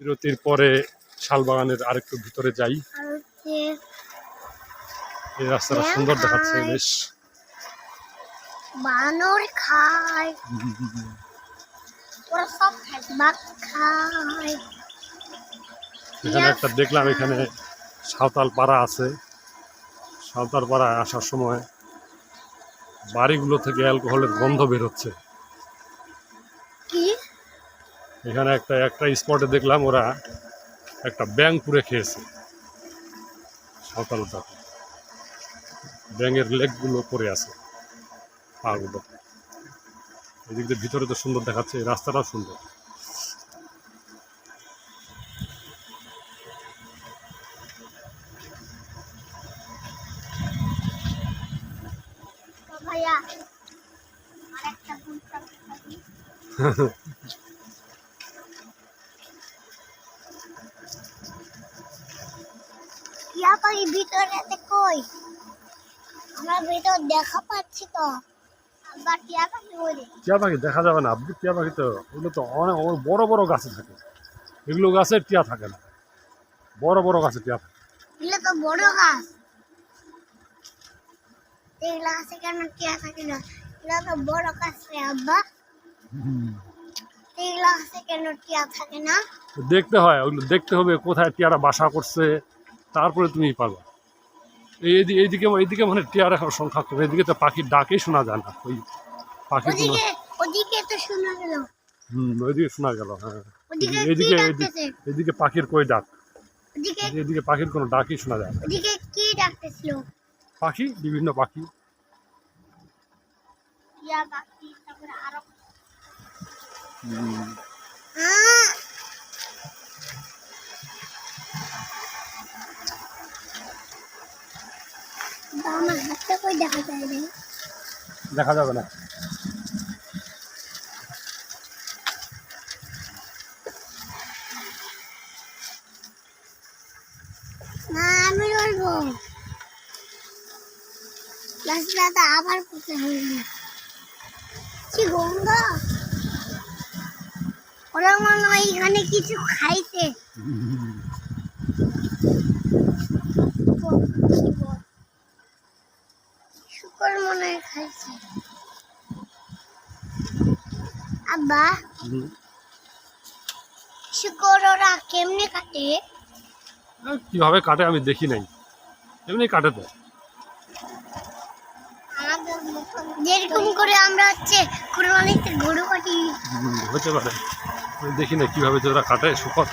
বিরতির পরে শালবাগানের আরেকটু ভিতরে যাই। এই রাস্তাটা সুন্দর দেখাচ্ছে বেশ। বানর খায়। ওরা সব খায়। এখানে একটা দেখলাম এখানে সাঁওতাল পাড়া আছে। সাঁওতাল পাড়ায় আসার সময় বাড়িগুলো থেকে অ্যালকোহলের গন্ধ বেরোচ্ছে কি এখানে একটা একটা স্পটে দেখলাম ওরা একটা ব্যাং পুড়ে খেয়েছে। জাতি ব্যাঙের লেগগুলো পড়ে আছে। পাগুলো। এদিক দিয়ে ভিতরে তো সুন্দর দেখাচ্ছে এই রাস্তাটাও সুন্দর। ভাইয়া গুলটা খাবি টিয়া পাখি ভিতরে কই? আমরা ভিতর দেখা পাচ্ছি তো। আবার টিয়া পাখি ওরে টিয়া পাখি দেখা যাবে না আব্দু টিয়া পাখি তো ওগুলো তো অনেক অনেক বড় বড় গাছে থাকে। এগুলো গাছে টিয়া থাকে না। বড় বড় গাছে টিয়া থাকে। এগুলো তো বড় গাছ। এগুলো আছে কেন টিয়া থাকে না? এগুলো তো বড় গাছ রে আব্বা। এগুলো আছে কেন টিয়া থাকে না? দেখতে হয় ওগুলো দেখতে হবে কোথায় টিয়ারা বাসা করছে। তারপরে তুমি এদি- এইদিকে এইদিকে মানে টিয়ারা সংখ্যা কম। এদিকে তো পাখির ডাকেই শোনা যায় না। ওই কোনো ওদিকে ওদিকে তো শোনা গেল। হুম ওইদিকে শোনা গেল হ্যাঁ। এদিকে এদিকে পাখির কই ডাক? এদিকে পাখির কোনো ডাকই শোনা যায় না। ওদিকে কি ডাকতেছিল? পাখি বিভিন্ন পাখি। টিয়া পাখি তারপরে আরও! আমার হাতটা কই দেখা যায় রে? দেখা যাবে না। না আমি বলব রাস্তাটা আবার কি গন্ধ? ওরা মনে হয় এখানে কিছু খাইছে। শুকর মনে খাইছে। আব্বা। শুকর ওরা কেমনে কাটে? কীভাবে কাটে আমি দেখি নাই। এমনি কাটে তো? যেরকম করে আমরা হচ্ছে কুরবানিতে গরু কাটি। হতে পারে। দেখি না কীভাবে যে ওরা কাটে শুকর।